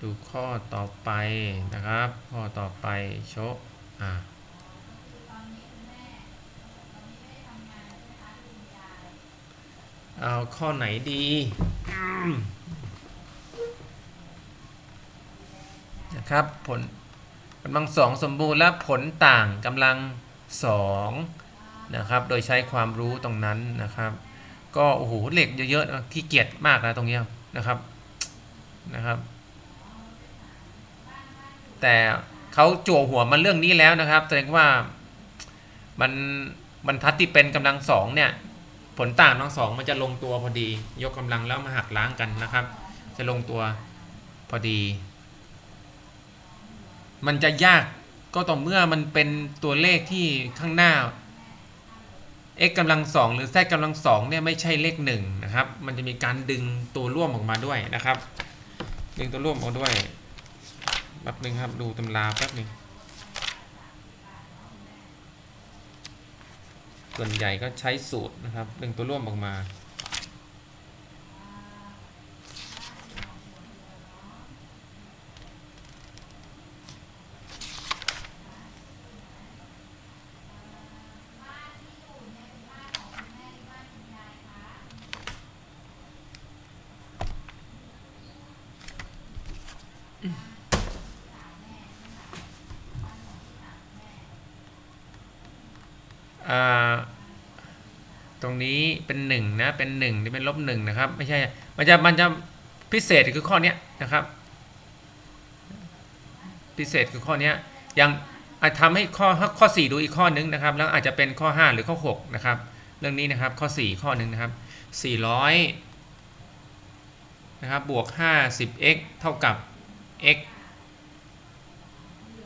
ดูข้อต่อไปนะครับ ข้อต่อไปโชะอ่าเอาข้อไหนดีอืมนะครับผลกำลังสองสมบูรณ์และผลต่างกำลังสองนะครับ โดยใช้ความรู้ตรงนั้นนะครับ ก็โอ้โหเหล็กเยอะๆนะขี้เกียจมากนะตรงเนี้ยนะครับ นะครับ แต่เขาจั่วหัวมาเรื่องนี้แล้วนะครับแสดงว่ามันบรรทัดที่เป็นกำลังสองเนี่ยผลต่างทั้งสองมันจะลงตัวพอดี ยกกำลังแล้วมาหักล้างกันนะครับ จะลงตัวพอดี มันจะยากก็ต่อเมื่อมันเป็นตัวเลขที่ข้างหน้า x กำลังสองหรือ z กำลังสองเนี่ยไม่ใช่เลขหนึ่งนะครับ มันจะมีการดึงตัวร่วมออกมาด้วยนะครับ ดึงตัวร่วมเอาด้วยแป๊บหนึงครับดูตำราแป๊บหนึ่งส่วนใหญ่ก็ใช้สูตรนะครับดึงตัวร่วมออกมา ตรงนี้เป็นหนึ่งนะเป็นหนึ่งนี่เป็นลบหนึ่งนะครับไม่ใช่ มันจะมันจะพิเศษคือข้อนี้นะครับ พิเศษคือข้อนี้ยังอาจทำให้ข้อข้อ 4 ดูอีกข้อนึงนะครับ แล้วอาจจะเป็นข้อ 5 หรือข้อ 6 นะครับ เรื่องนี้นะครับข้อ 4 ข้อหนึ่งนะครับ 400นะครับบวก 50x เท่ากับ x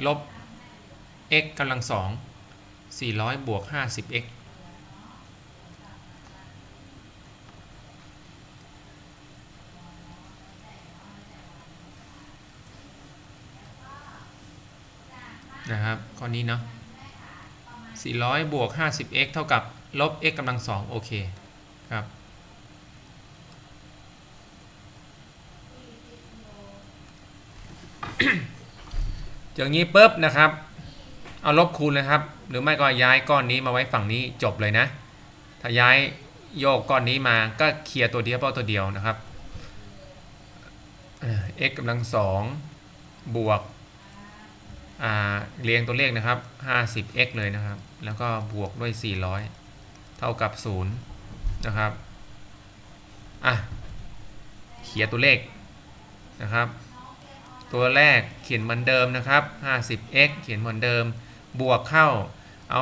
ลบ x กำลังสอง400บวก 50x นะครับข้อนี้เนาะ400 บวก 50x เท่ากับ ลบ x กำลังสองโอเคครับอย่างนี้ปุ๊บนะครับ เอาลบคูณนะครับ หรือไม่ก็ย้ายก้อนนี้มาไว้ฝั่งนี้จบเลยนะ ถ้าย้ายโยกก้อนนี้มาก็เคลียร์ตัวเดียวเป้าตัวเดียวนะครับเอ่อ x กำลังสองบวก เรียงตัวเลขนะครับ 50x เลยนะครับ แล้วก็บวกด้วย 400 เท่ากับ 0 นะครับ อะ เขียนตัวเลขนะครับ ตัวแรกเขียนเหมือนเดิมนะครับ 50x เขียนเหมือนเดิม บวกเข้า เอา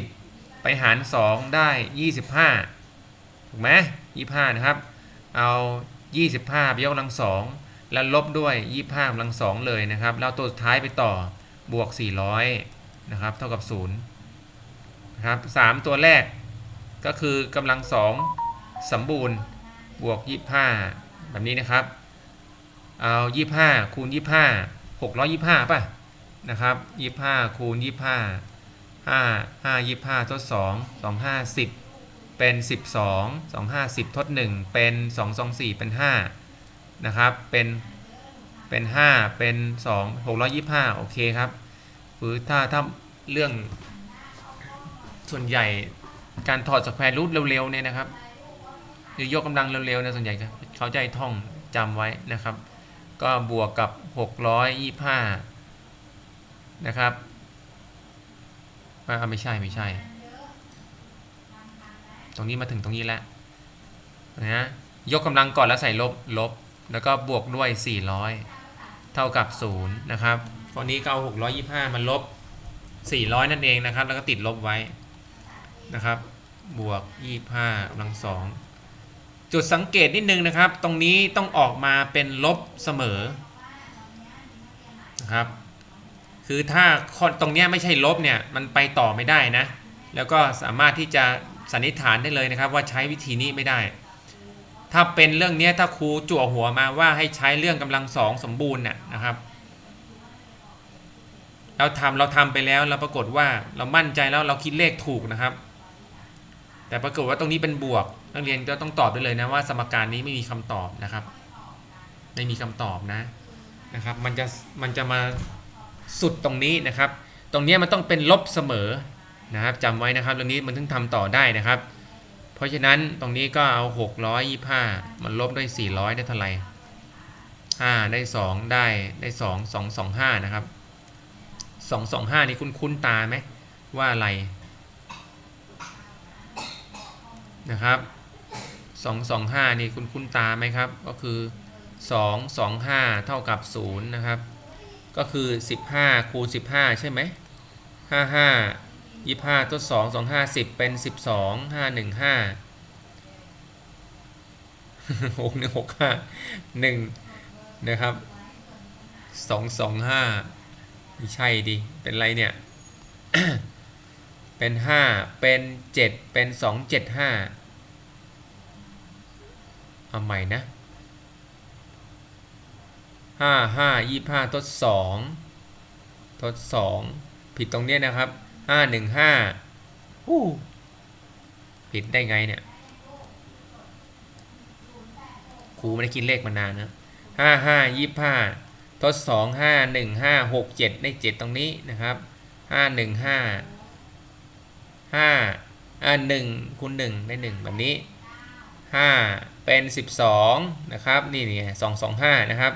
50 ไปหาร 2 ได้ 25 ถูกไหม25 นะครับ เอา 25ไปยกกำลังสองแล้วลบด้วย 25กำลังสองเลยนะครับ แล้วตัวสุดท้ายไปต่อ บวก 400 นะครับ เท่ากับ 0 นะครับ 3 ตัวแรกก็คือกำลังสองสมบูรณ์ บวก 25 แบบนี้นะครับ เอายี่ห้าคูณยี่ห้าหกร้อยยี่ห้าป่ะ นะครับยี่ห้าคูณยี่ห้าห้าห้ายี่ห้าทดสองสองห้าสิบเป็นสิบสองสองห้าสิบทดหนึ่งเป็นสองสองสี่เป็นห้านะครับ เป็น เป็นห้าเป็นสองหกร้อยยี่ห้าโอเคครับคือถ้าถ้าเรื่องส่วนใหญ่การถอดสแควร์รูทเร็วๆเนี่ยนะครับหรือยกกำลังเร็วๆเนี่ยส่วนใหญ่เขาจะใจท่องจำไว้นะครับ ก็บวกกับ 625 นะครับไม่ใช่ไม่ใช่ ตรงนี้มาถึงตรงนี้แล้วนะยกกำลังก่อนแล้วใส่ลบลบ แล้วก็บวกด้วย 400 เท่ากับ 0 นะครับตอนนี้ก็เอา625 มันลบ 400 นั่นเองนะครับ แล้วก็ติดลบไว้นะครับ บวก 25กำลังสองจุดสังเกตนิดนึงนะครับ ตรงนี้ต้องออกมาเป็นลบเสมอนะครับ คือถ้าตรงเนี้ยไม่ใช่ลบเนี่ย มันไปต่อไม่ได้นะ แล้วก็สามารถที่จะสันนิษฐานได้เลยนะครับ ว่าใช้วิธีนี้ไม่ได้ ถ้าเป็นเรื่องนี้ถ้าครูจั่วหัวมาว่าให้ใช้เรื่องกำลังสองสมบูรณ์น่ะนะครับ เราทำเราทำไปแล้วเราปรากฏว่าเรามั่นใจแล้วเราคิดเลขถูกนะครับ แต่ปรากฏว่าตรงนี้เป็นบวก นักเรียนก็ต้องตอบได้เลยนะว่าสมการนี้ไม่มีคำตอบนะครับไม่มีคำตอบนะนะครับ มันจะมันจะมาสุดตรงนี้นะครับ ตรงนี้มันต้องเป็นลบเสมอนะครับจำไว้นะครับตรงนี้มันถึงทำต่อได้นะครับ เพราะฉะนั้นตรงนี้ก็เอา 625 มันลบด้วย 400 ได้เท่าไหร่5ได้ 2 ได้ได้ 2 2 2 5 นะครับ 2 2 5 นี่คุ้นคุ้นตาไหมว่าอะไรนะครับ 2 2 5 นี่คุ้นคุ้นตาไหมครับ ก็คือ 2 2 5 เท่ากับ 0 นะครับ ก็คือ 15 คูณ 15 ใช่ไหม 55 25ทด2 2 5 10เป็น12 5 1 5 6 1 6 5 1นะครับ2 2 5ไม่ใช่ดิเป็นไรเนี่ย เป็น5เป็น7เป็น2 7 5เอาใหม่นะห้าห้ายี่ห้าทดสองทดสองผิดตรงเนี้ยนะครับ ห้าหนึ่งห้าอู้ผิดได้ไงเนี่ยครูไม่ได้คิดเลขมานานนะห้าห้ายี่ห้าทดสองห้าหนึ่งห้าหกเจ็ดได้เจ็ดตรงนี้นะครับห้าหนึ่งห้าห้าอ่าหนึ่งคูณหนึ่งได้หนึ่งแบบนี้ห้าเป็นสิบสองนะครับนี่นี่สองสองห้านะครับ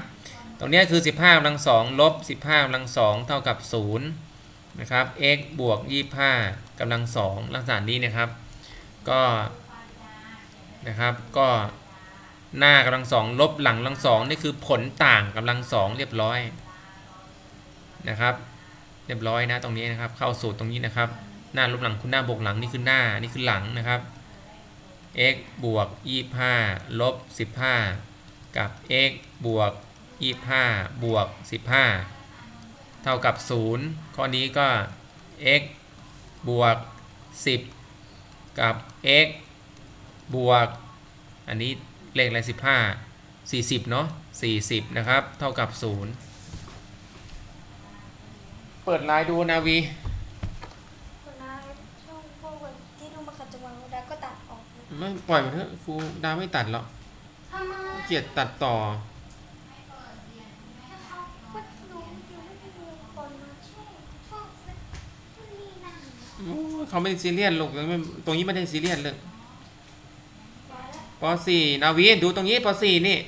ตรงเนี้ยคือ15กำลัง2ลบ15กำลัง2เท่ากับ0น นะครับ x บวก 25กำลัง2ลักษณะนี้นะครับ ก็นะครับก็หน้ากำลัง2ลบหลังกำลัง2นี่คือผลต่างกำลัง2เรียบร้อยนะครับ เรียบร้อยนะตรงนี้นะครับ เข้าสูตรตรงนี้นะครับ หน้าลบหลังคุณหน้าบวกหลังนี่คือหน้านี่คือหลังนะครับ x บวก 25ลบ15 กับ x บวก 25บวก 15 เท่ากับ 0 ข้อนี้ก็ x บวก 10 กับ x บวก อันนี้เลขอะไร15 40เนาะ40นะครับ เท่ากับ0เปิดไลน์ดูนาวีคนน้าช่องพวกที่ดูมาขัดจังหวะเวลาก็ตัดออกนะไม่ปล่อยมันเถอะครูดาวไม่ตัดหรอกทำไมเกลียดตัดต่อ เขาก็รู้อยู่ไม่มีคนมาช่วยชอบมันนี่นั่น โอ้ย เขาไม่ได้ซีเรียสหรอกตรงนี้ไม่ได้ซีเรียสเลยร้อยแล้วป .4 นาวีดูตรงนี้ป .4 นี่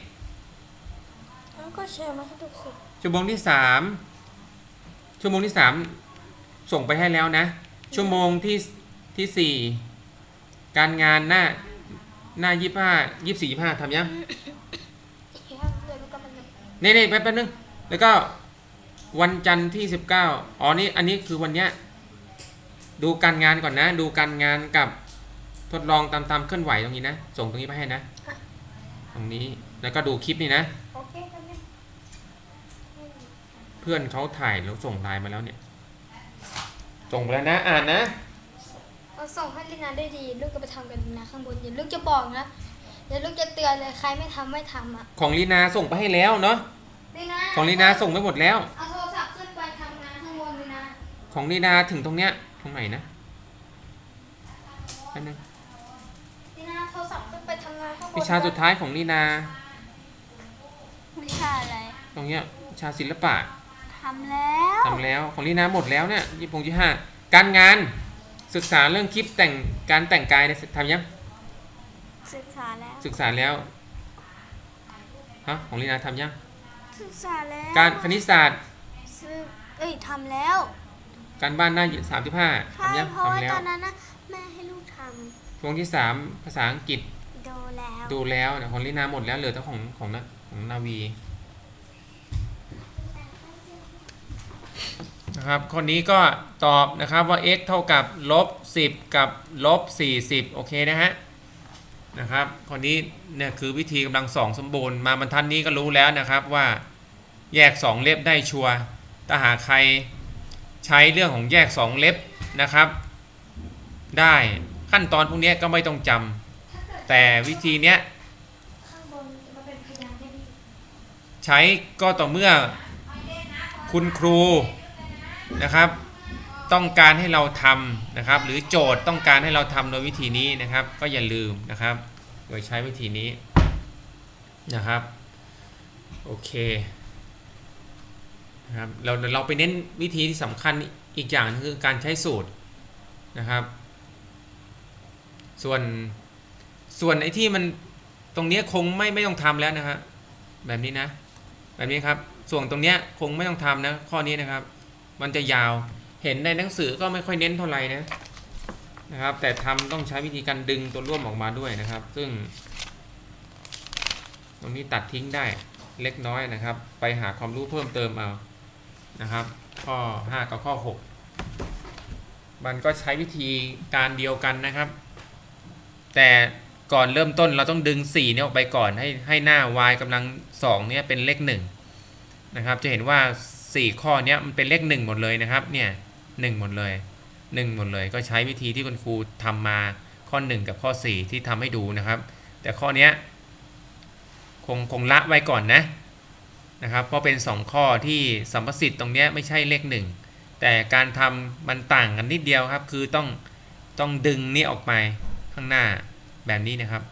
แล้วก็แชร์มาให้ดูสิชั่วโมงที่สามชั่วโมงที่สามส่งไปให้แล้วนะ ชั่วโมงที่ที่สี่การงานหน้าหน้ายี่ห้ายี่สี่ยี่ห้าทำยังเฮ้ยเลยมันก็มันจะนี่นี่แป๊บแป๊บนึง แล้วก็วันจันทร์ที่สิบเก้าอ๋อนี่อันนี้คือวันเนี้ย ดูการงานก่อนนะ ดูการงานกับทดลองตามตามเคลื่อนไหวตรงนี้นะ ส่งตรงนี้ไปให้นะ ตรงนี้แล้วก็ดูคลิปนี่นะ โอเคกันไหมเพื่อนเขาถ่ายแล้วส่งไลน์มาแล้วเนี่ย ส่งไปแล้วนะ อ่านนะ เราส่งให้ลินาได้ดี ลูกก็ไปทำกันนะข้างบนอย่าลูกจะบอกนะเดี๋ยวลูกจะเตือนเลยใครไม่ทำไม่ทำอะของลีนาส่งไปให้แล้วเนาะลีนาของลีนาส่งไปหมดแล้ว เอาโทรศัพท์ขึ้นไปทำงานข้างบนลีนา ของลีนาถึงตรงเนี้ยต รงไหนนะอันนึงลีนาโทรศัพท์ขึ้นไปทำงานข้างบนวิชาสุดท้ายของลีนา วิชาอะไรตรงเนี้ยวิชาศิลปะทำแล้วทำแล้วของลีนาหมดแล้วเนี่ยยี่ปงยี่ห้าการงานศึกษาเรื่องคลิปแต่งการแต่งกายเนี่ยทำยังศึกษาแล้วศึกษาแล้วฮะของลีนาทำยังศึกษาแล้วการคณิตศาสตร์ศึกเอ้ยทำแล้ว การบ้านหน้าสามสิบห้าใช่ทำยังเพราะว่าทำแล้วตอนนั้นนะแม่ให้ลูกทช่วงที่สามภาษาอังกฤษำดูแล้วดูแล้วนะของลินาหมดแล้วเหลือแต่ของของนาของนาวีนะครับข้อนี้ก็ตอบนะครับว่า x เท่ากับลบ10 กับลบ40 โอเคนะฮะนะครับข้อนี้เนี่ยคือวิธีกำลังสองสมบูรณ์มาบรรทัดนี้ก็รู้แล้วนะครับว่าแยก 2 เล็บได้ชัวร์ถ้าหากใคร ใช้เรื่องของแยก 2 เล็บนะครับ ได้ขั้นตอนพวกนี้ก็ไม่ต้องจำแต่วิธีเนี้ยใช้ก็ต่อเมื่อคุณครูนะครับ ต้องการให้เราทำนะครับ หรือโจทย์ต้องการให้เราทำโดยวิธีนี้นะครับ ก็อย่าลืมนะครับ โดยใช้วิธีนี้นะครับ โอเค นะครับเราเราไปเน้นวิธีที่สำคัญอีกอย่างคือการใช้สูตรนะครับ ส่วนส่วนไอ้ที่มันตรงนี้คงไม่ไม่ต้องทำแล้วนะฮะแบบนี้นะ แบบนี้ครับ ส่วนตรงเนี้ยคงไม่ต้องทำนะ ข้อนี้นะครับ มันจะยาวเห็นในหนังสือก็ไม่ค่อยเน้นเท่าไหร่นะนะครับ แต่ทำต้องใช้วิธีการดึงตัวร่วมออกมาด้วยนะครับ ซึ่ง ตรงนี้ตัดทิ้งได้เล็กน้อยนะครับ ไปหาความรู้เพิ่มเติมเอา นะครับ ข้อ 5 กับข้อ 6 มันก็ใช้วิธีการเดียวกันนะครับ แต่ก่อนเริ่มต้นเราต้องดึง 4 เนี่ยออกไปก่อนให้ให้หน้า y กำลัง 2 เนี่ยเป็นเลข1นะครับ จะเห็นว่า 4 ข้อเนี้ยมันเป็นเลข 1 หมดเลยนะครับ เนี่ย1หมดเลย 1 หมดเลย ก็ใช้วิธีที่คุณครูทำมาข้อ 1 กับข้อ 4 ที่ทำให้ดูนะครับ แต่ข้อเนี้ยคงคงละไว้ก่อนนะ นะครับ เพราะเป็น 2 ข้อที่สัมประสิทธิ์ตรงนี้ไม่ใช่เลขหนึ่งแต่การทำมันต่างกันนิดเดียวครับ คือต้องต้องดึงนี่ออกไปข้างหน้าแบบนี้นะครับ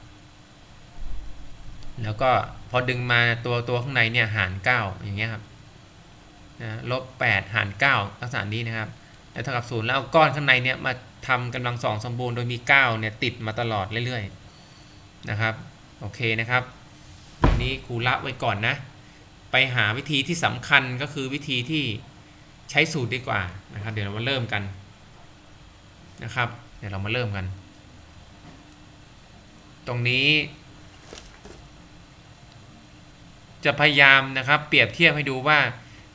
แล้วก็พอดึงมาตัวตัวข้างในเนี่ยหาร 9 อย่างเงี้ยครับนะลบ8หาร 9 ลักษณะนี้นะครับแล้วเท่ากับศูนย์แล้วก้อนข้างในเนี่ยมาทำกำลังสองสมบูรณ์โดยมี 9 เนี่ยติดมาตลอดเรื่อยๆนะครับ โอเคนะครับอันนี้ครูละไว้ก่อนนะ ไปหาวิธีที่สำคัญก็คือวิธีที่ใช้สูตรดีกว่านะครับ เดี๋ยวเรามาเริ่มกันนะครับ เดี๋ยวเรามาเริ่มกัน ตรงนี้ จะพยายามนะครับ เปรียบเทียบให้ดูว่า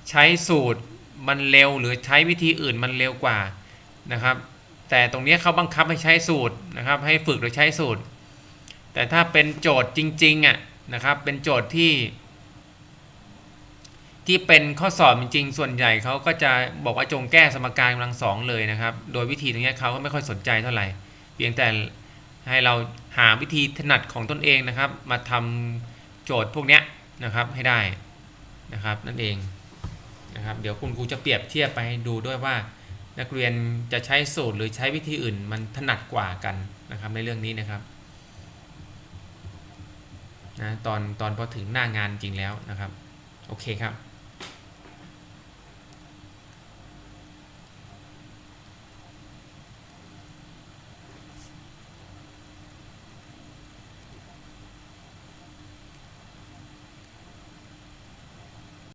ใช้สูตรมันเร็วหรือใช้วิธีอื่นมันเร็วกว่านะครับ แต่ตรงนี้เขาบังคับให้ใช้สูตรนะครับ ให้ฝึกโดยใช้สูตร แต่ถ้าเป็นโจทย์จริงๆอะนะครับ เป็นโจทย์ที่ ที่เป็นข้อสอบจริงๆ ส่วนใหญ่เขาก็จะบอกว่าจงแก้สมการกำลังสองเลยนะครับ โดยวิธีตรงนี้เขาก็ไม่ค่อยสนใจเท่าไหร่ เพียงแต่ให้เราหาวิธีถนัดของตนเองนะครับ มาทำโจทย์พวกนี้นะครับให้ได้นะครับนั่นเองนะครับ เดี๋ยวคุณครูจะเปรียบเทียบไปดูด้วยว่า นักเรียนจะใช้สูตรหรือใช้วิธีอื่น มันถนัดกว่ากันนะครับในเรื่องนี้นะครับนะตอนตอนพอถึงหน้างานจริงแล้วนะครับ โอเคครับ